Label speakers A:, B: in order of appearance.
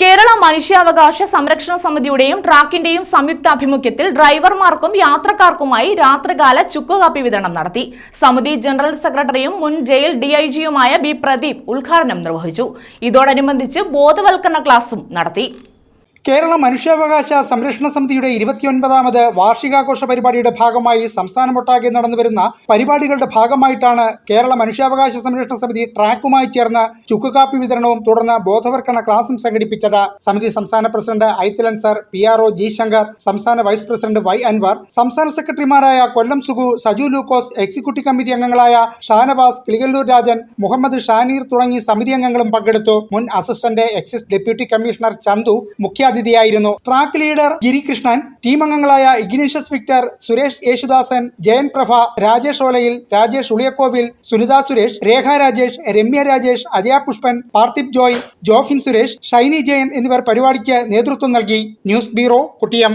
A: കേരള മനുഷ്യാവകാശ സംരക്ഷണ സമിതിയുടെയും ട്രാക്കിന്റെയും സംയുക്താഭിമുഖ്യത്തിൽ ഡ്രൈവർമാർക്കും യാത്രക്കാർക്കുമായി രാത്രികാല ചുക്കുകാപ്പി വിതരണം നടത്തി. സമിതി ജനറൽ സെക്രട്ടറിയും മുൻ ജയിൽ ഡിഐജിയുമായ ബി പ്രദീപ് ഉദ്ഘാടനം നിർവഹിച്ചു. ഇതോടനുബന്ധിച്ച് ബോധവൽക്കരണ ക്ലാസും നടത്തി.
B: കേരള മനുഷ്യാവകാശ സംരക്ഷണ സമിതിയുടെ ഇരുപത്തിയൊൻപതാമത് വാർഷികാഘോഷ പരിപാടിയുടെ ഭാഗമായി സംസ്ഥാനമൊട്ടാകെ നടന്നുവരുന്ന പരിപാടികളുടെ ഭാഗമായിട്ടാണ് കേരള മനുഷ്യാവകാശ സംരക്ഷണ സമിതി ട്രാക്കുമായി ചേർന്ന് ചുക്കുകാപ്പി വിതരണവും തുടർന്ന് ബോധവൽക്കരണ ക്ലാസും സംഘടിപ്പിച്ചത്. സമിതി സംസ്ഥാന president ഐത്തിലൻ sir P R O G Shankar സംസ്ഥാന വൈസ് പ്രസിഡന്റ് വൈ അൻവർ സംസ്ഥാന സെക്രട്ടറിമാരായ കൊല്ലം സുഗു സജു ലൂക്കോസ് എക്സിക്യൂട്ടീവ് കമ്മിറ്റി അംഗങ്ങളായ ഷാനവാസ് കിളികല്ലൂർ രാജൻ മുഹമ്മദ് ഷാനീർ തുടങ്ങി സമിതി അംഗങ്ങളും പങ്കെടുത്തു. മുൻ assistant excise deputy commissioner Chandu മുഖ്യാതിഥിയായിരുന്നു. Track leader Girikrishnan team അംഗങ്ങളായ ഇഗ്നീഷ്യസ് വിക്ടർ സുരേഷ് യേശുദാസൻ ജയൻ പ്രഭ രാജേഷ് ഓലയിൽ രാജേഷ് ഉളിയക്കോവിൽ സുനിത സുരേഷ് രേഖ രാജേഷ് രമ്യ രാജേഷ് അജയ പുഷ്പൻ പാർത്ഥിപ് ജോയ് ജോഫിൻ സുരേഷ് ഷൈനി ജയൻ എന്നിവർ പരിപാടിക്ക് നേതൃത്വം നൽകി. News bureau Kuttiyam.